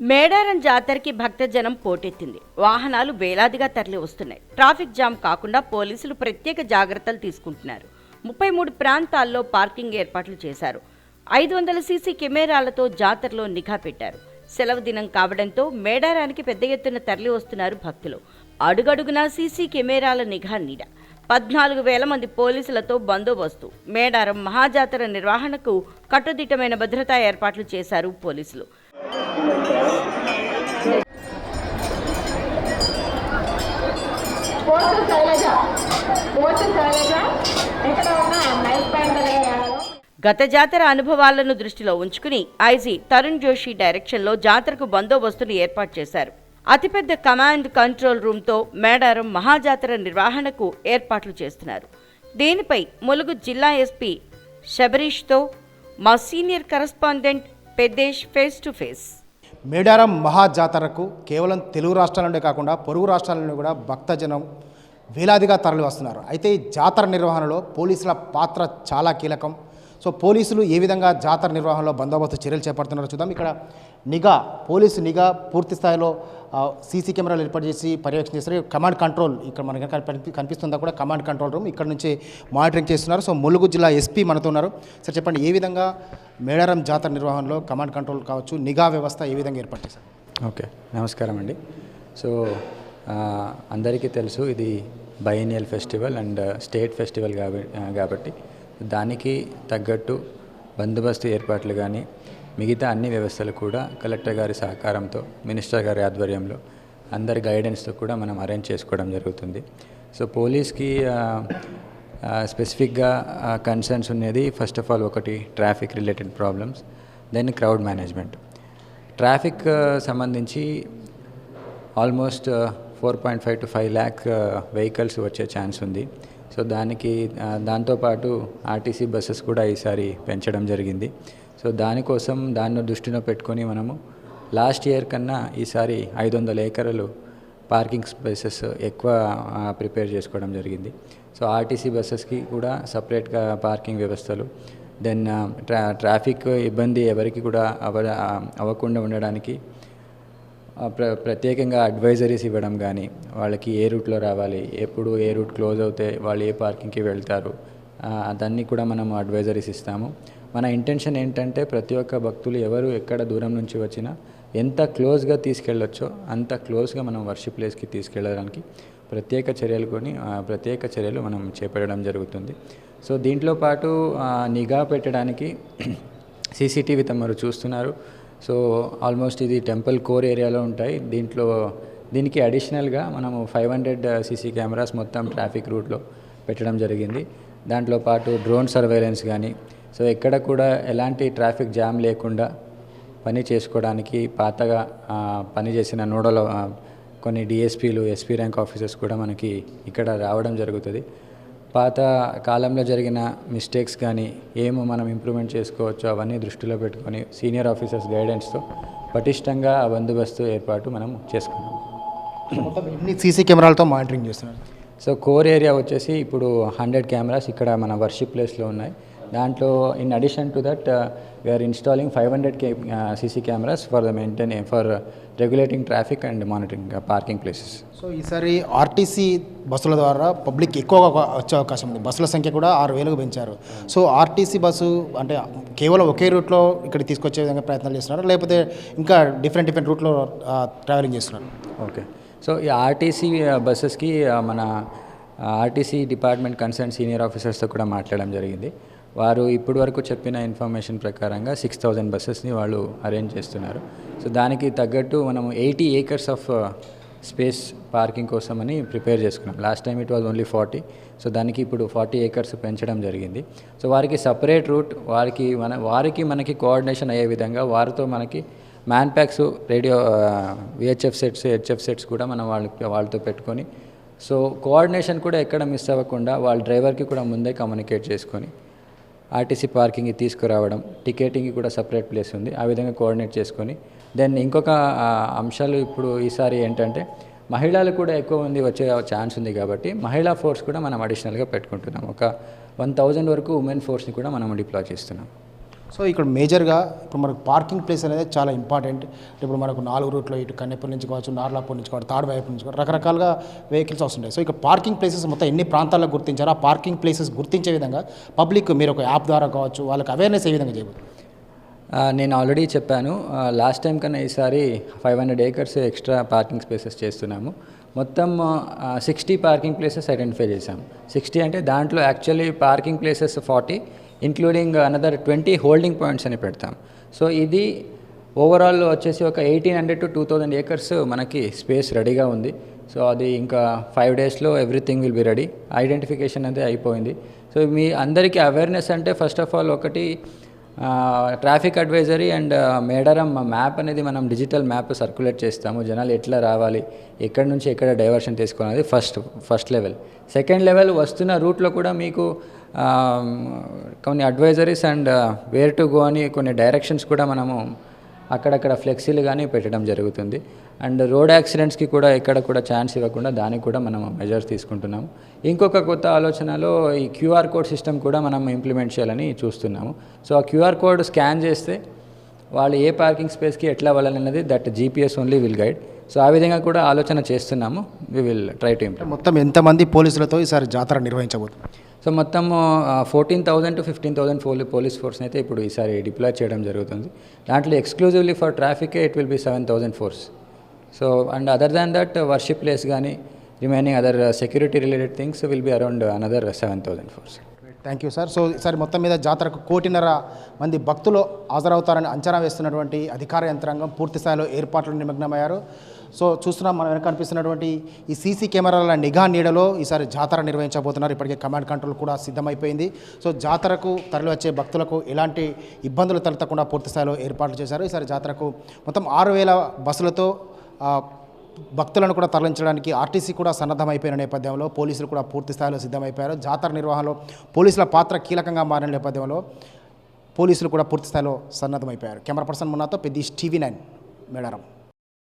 మేడారం జాతరకి భక్తజనం పోటెత్తింది. వాహనాలు వేలాదిగా తరలి వస్తున్నాయి. ట్రాఫిక్ జామ్ కాకుండా పోలీసులు ప్రత్యేక జాగ్రత్తలు తీసుకుంటున్నారు. ముప్పై మూడు ప్రాంతాల్లో పార్కింగ్ ఏర్పాట్లు చేశారు. ఐదు వందల సీసీ కెమెరాలతో జాతరలో నిఘా పెట్టారు. సెలవు దినం కావడంతో మేడారానికి పెద్ద ఎత్తున తరలి వస్తున్నారు భక్తులు. అడుగడుగునా సీసీ కెమెరాల నిఘా నీడ. పద్నాలుగు వేల మంది పోలీసులతో బందోబస్తు. మేడారం మహాజాతర నిర్వహణకు కట్టుదిట్టమైన భద్రతా ఏర్పాట్లు చేశారు పోలీసులు. శైలజ. పోస్ట్ శైలజ. ఎక్కడ ఉన్నా మైక్ బ్యాండ్ గత జాతర అనుభవాలను దృష్టిలో ఉంచుకుని ఐజీ తరుణ్ జోషి డైరెక్షన్లో జాతరకు బందోబస్తును ఏర్పాటు చేశారు. అతిపెద్ద కమాండ్ కంట్రోల్ రూమ్తో మేడారం మహాజాతర నిర్వహణకు ఏర్పాట్లు చేస్తున్నారు. దీనిపై ములుగు జిల్లా ఎస్పీ శబరీష్తో మా senior correspondent పెద్దేశ్ face to face. Medaram మహాజాతరకు కేవలం తెలుగు రాష్ట్రాల నుండే కాకుండా పొరుగు రాష్ట్రాల నుండి కూడా భక్తజనం వేలాదిగా తరలి వస్తున్నారు. అయితే జాతర నిర్వహణలో పోలీసుల పాత్ర చాలా కీలకం. సో పోలీసులు ఏ విధంగా జాతర నిర్వహణలో బందోబస్తు చర్యలు చేపడుతున్నారో చూద్దాం. ఇక్కడ నిఘా పోలీసు నిఘా పూర్తి స్థాయిలో సీసీ కెమెరాలు ఏర్పాటు చేసి పర్యవేక్షణ చేస్తారు. కమాండ్ కంట్రోల్ ఇక్కడ మనకి కనిపి- కనిపిస్తుందా కూడా కమాండ్ కంట్రోల్ రూమ్ ఇక్కడ నుంచి మానిటరింగ్ చేస్తున్నారు. సో ములుగు జిల్లా ఎస్పీ మనతో ఉన్నారు. సార్ చెప్పండి ఏ విధంగా మేడారం జాతర నిర్వహణలో కమాండ్ కంట్రోల్ కావచ్చు నిఘా వ్యవస్థ ఏ విధంగా ఏర్పాటు చేశారు? ఓకే నమస్కారం అండి. సో అందరికీ తెలుసు ఇది biennial festival and state festival కాబట్టి. దానికి తగ్గట్టు బందోబస్తు ఏర్పాట్లు కానీ మిగతా అన్ని వ్యవస్థలు కూడా కలెక్టర్ గారి సహకారంతో మినిస్టర్ గారి ఆధ్వర్యంలో అందరి గైడెన్స్తో కూడా మనం అరేంజ్ చేసుకోవడం జరుగుతుంది. సో పోలీస్కి స్పెసిఫిక్గా కన్సర్న్స్ ఉన్నది ఫస్ట్ ఆఫ్ ఆల్ ఒకటి traffic related problems then crowd management traffic సంబంధించి almost four point five to five lakh uh, vehicles వచ్చే ఛాన్స్ ఉంది. సో దానికి uh, దాంతోపాటు ఆర్టీసీ బస్సెస్ కూడా ఈసారి పెంచడం జరిగింది. సో దానికోసం దాన్ని దృష్టిలో పెట్టుకొని మనము లాస్ట్ ఇయర్ కన్నా ఈసారి ఐదు వందల ఏకరలు పార్కింగ్ స్పేసెస్ ఎక్కువ uh, ప్రిపేర్ చేసుకోవడం జరిగింది. సో ఆర్టీసీ బస్సెస్కి కూడా సపరేట్గా పార్కింగ్ వ్యవస్థలు. దెన్ ట్రా ట్రాఫిక్ ఇబ్బంది ఎవరికి కూడా అవ అవ్వకుండా ఉండడానికి ప్ర ప్రత్యేకంగా అడ్వైజరీస్ ఇవ్వడం కానీ వాళ్ళకి ఏ రూట్లో రావాలి ఎప్పుడు ఏ రూట్ క్లోజ్ అవుతే వాళ్ళు ఏ పార్కింగ్కి వెళ్తారు దాన్ని కూడా మనం అడ్వైజరీస్ ఇస్తాము. మన ఇంటెన్షన్ ఏంటంటే ప్రతి ఒక్క భక్తులు ఎవరు ఎక్కడ దూరం నుంచి వచ్చినా ఎంత క్లోజ్గా తీసుకెళ్ళొచ్చో అంత క్లోజ్గా మనం వర్షిప్ ప్లేస్కి తీసుకెళ్ళడానికి ప్రత్యేక చర్యలు కొని ప్రత్యేక చర్యలు మనం చేపట్టడం జరుగుతుంది. సో దీంట్లో పాటు నిఘా పెట్టడానికి సీసీటీవీ తమరు చూస్తున్నారు. సో ఆల్మోస్ట్ ఇది టెంపుల్ కోర్ ఏరియాలో ఉంటాయి. దీంట్లో దీనికి అడిషనల్గా మనము ఫైవ్ హండ్రెడ్ సీసీ కెమెరాస్ మొత్తం ట్రాఫిక్ రూట్లో పెట్టడం జరిగింది. దాంట్లో పాటు డ్రోన్ సర్వేలెన్స్ కానీ సో ఎక్కడ కూడా ఎలాంటి ట్రాఫిక్ జామ్ లేకుండా పని చేసుకోవడానికి పాతగా పనిచేసిన నోడల్ కొన్ని డిఎస్పీలు ఎస్పీ ర్యాంక్ ఆఫీసర్స్ కూడా మనకి ఇక్కడ రావడం జరుగుతుంది. పాత కాలంలో జరిగిన మిస్టేక్స్ కానీ ఏమో మనం ఇంప్రూవ్మెంట్ చేసుకోవచ్చో అవన్నీ దృష్టిలో పెట్టుకొని సీనియర్ ఆఫీసర్స్ గైడెన్స్తో పటిష్టంగా ఆ బందోబస్తు ఏర్పాటు మనం చేసుకున్నాం. ఎన్ని సీసీ కెమెరాలతో మానిటరింగ్ చేస్తున్నారు? సో కోర్ ఏరియా వచ్చేసి ఇప్పుడు హండ్రెడ్ కెమెరాస్ ఇక్కడ మన వర్షిప్ ప్లేస్లో ఉన్నాయి. దాంట్లో in addition to that we are installing five hundred K CC cameras for the maintain for regulating traffic and monitoring parking places so ఈసారి ఆర్టీసీ బస్సుల ద్వారా పబ్లిక్ ఎక్కువగా వచ్చే అవకాశం ఉంది. బస్సుల సంఖ్య కూడా ఆరు వేలకు పెంచారు. సో ఆర్టీసీ బస్సు అంటే కేవలం ఒకే రూట్లో ఇక్కడ తీసుకొచ్చే విధంగా ప్రయత్నాలు చేస్తున్నారు. లేకపోతే ఇంకా డిఫరెంట్ డిఫరెంట్ రూట్లో ట్రావెలింగ్ చేస్తున్నారు. ఓకే సో ఈ ఆర్టీసీ బస్సెస్కి మన ఆర్టీసీ డిపార్ట్మెంట్ కన్సర్న్ సీనియర్ ఆఫీసర్స్తో కూడా మాట్లాడడం జరిగింది. వారు ఇప్పటి వరకు చెప్పిన ఇన్ఫర్మేషన్ ప్రకారంగా సిక్స్ థౌజండ్ బస్సెస్ని వాళ్ళు అరేంజ్ చేస్తున్నారు. సో దానికి తగ్గట్టు మనము eighty acres of space parking కోసమని ప్రిపేర్ చేసుకున్నాం. Last time it was only forty. So దానికి ఇప్పుడు ఫార్టీ ఏకర్స్ పెంచడం జరిగింది. సో వారికి సపరేట్ రూట్ వారికి మన వారికి మనకి కోఆర్డినేషన్ అయ్యే విధంగా వారితో మనకి man packs radio VHF sets HF sets కూడా మనం వాళ్ళకి వాళ్ళతో పెట్టుకొని సో కోఆర్డినేషన్ కూడా ఎక్కడ మిస్ అవ్వకుండా వాళ్ళ డ్రైవర్కి కూడా ముందే కమ్యూనికేట్ చేసుకొని ఆర్టీసీ పార్కింగ్కి తీసుకురావడం టికెటింగ్కి కూడా సపరేట్ ప్లేస్ ఉంది. ఆ విధంగా కోఆర్డినేట్ చేసుకొని దెన్ ఇంకొక అంశాలు ఇప్పుడు ఈసారి ఏంటంటే మహిళలు కూడా ఎక్కువ మంది వచ్చే ఛాన్స్ ఉంది కాబట్టి మహిళా ఫోర్స్ కూడా మనం అడిషనల్గా పెట్టుకుంటున్నాం. ఒక వన్ థౌజండ్ వరకు ఉమెన్ ఫోర్స్ని కూడా మనం డిప్లాయ్ చేస్తున్నాం. సో ఇక్కడ మేజర్గా ఇప్పుడు మనకు పార్కింగ్ ప్లేస్ అనేది చాలా ఇంపార్టెంట్. ఇప్పుడు మనకు నాలుగు రూట్లో ఇటు కన్నెపల్లి నుంచి కావచ్చు నార్లాపూర్ నుంచి కావచ్చు తాడు వైపు నుంచి కావచ్చు రకరకాలుగా వెహికల్స్ వస్తుంటాయి. సో ఇక్కడ పార్కింగ్ ప్లేసెస్ మొత్తం ఎన్ని ప్రాంతాల్లో గుర్తించారో ఆ పార్కింగ్ ప్లేసెస్ గుర్తించే విధంగా పబ్లిక్ మీరు ఒక యాప్ ద్వారా కావచ్చు వాళ్ళకి అవేర్నెస్ ఏ విధంగా చేయవచ్చు నేను ఆల్రెడీ చెప్పాను లాస్ట్ టైం కన్నా ఈసారి five hundred acres extra parking spaces చేస్తున్నాము. మొత్తం సిక్స్టీ పార్కింగ్ ప్లేసెస్ ఐడెంటిఫై చేశాం. సిక్స్టీ అంటే దాంట్లో actually parking places forty including another twenty holding points అని పెడతాం. సో ఇది ఓవరాల్ వచ్చేసి ఒక eighteen hundred to two thousand acres మనకి స్పేస్ రెడీగా ఉంది. సో అది ఇంకా ఫైవ్ డేస్లో everything will be ready identification అయితే అయిపోయింది. సో మీ అందరికీ అవేర్నెస్ అంటే ఫస్ట్ ఆఫ్ ఆల్ ఒకటి traffic advisory and Medaram map అనేది మనం డిజిటల్ మ్యాప్ సర్క్యులేట్ చేస్తాము. జనాలు ఎట్లా రావాలి ఎక్కడి నుంచి ఎక్కడ డైవర్షన్ తీసుకోవాలి first first level. Second level వస్తున్న రూట్లో కూడా మీకు కొన్ని advisories and where to go అని కొన్ని డైరెక్షన్స్ కూడా మనము అక్కడక్కడ ఫ్లెక్సీలు కానీ పెట్టడం జరుగుతుంది. అండ్ రోడ్ యాక్సిడెంట్స్కి కూడా ఎక్కడ కూడా ఛాన్స్ ఇవ్వకుండా దానికి కూడా మనం మెజర్స్ తీసుకుంటున్నాము. ఇంకొక కొత్త ఆలోచనలో ఈ క్యూఆర్ కోడ్ సిస్టమ్ కూడా మనం ఇంప్లిమెంట్ చేయాలని చూస్తున్నాము. సో ఆ క్యూఆర్ కోడ్ స్కాన్ చేస్తే వాళ్ళు ఏ పార్కింగ్ స్పేస్కి ఎట్లా వెళ్ళాలన్నది that GPS only will guide. So ఆ విధంగా కూడా ఆలోచన చేస్తున్నాము. We will try to implement. మొత్తం ఎంతమంది పోలీసులతో ఈసారి జాతర నిర్వహించబోతుంది? సో మొత్తం fourteen thousand to fifteen thousand పోలీ పోలీస్ ఫోర్స్ని అయితే ఇప్పుడు ఈసారి డిప్లాయ్ చేయడం జరుగుతుంది. దాంట్లో exclusively for ట్రాఫికే it will be seven thousand force so and other than that worship place కానీ remaining other security related things will be around another seven thousand force thank you sir so ఈసారి మొత్తం మీద జాతరకు కోటిన్నర మంది భక్తులు హాజరవుతారని అంచనా వేస్తున్నటువంటి అధికార యంత్రాంగం పూర్తి స్థాయిలో ఏర్పాట్లు నిమగ్నమయ్యారు. సో చూస్తున్నాం మనం వెనక కనిపిస్తున్నటువంటి ఈ సీసీ కెమెరాల నిఘా నీడలో ఈసారి జాతర నిర్వహించబోతున్నారు. ఇప్పటికే కమాండ్ కంట్రోల్ కూడా సిద్ధమైపోయింది. సో జాతరకు తరలి వచ్చే భక్తులకు ఎలాంటి ఇబ్బందులు తలెత్తకుండా పూర్తి స్థాయిలో ఏర్పాట్లు చేశారు. ఈసారి జాతరకు మొత్తం ఆరు వేల బస్సులతో భక్తులను కూడా తరలించడానికి ఆర్టీసీ కూడా సన్నద్ధమైపోయిన నేపథ్యంలో పోలీసులు కూడా పూర్తి స్థాయిలో సిద్ధమైపోయారు. జాతర నిర్వహణలో పోలీసుల పాత్ర కీలకంగా మారిన నేపథ్యంలో పోలీసులు కూడా పూర్తి స్థాయిలో సన్నద్ధమైపోయారు. కెమెరా పర్సన్ మున్నాతో పెద్ద టీవీ నైన్ మేడారం.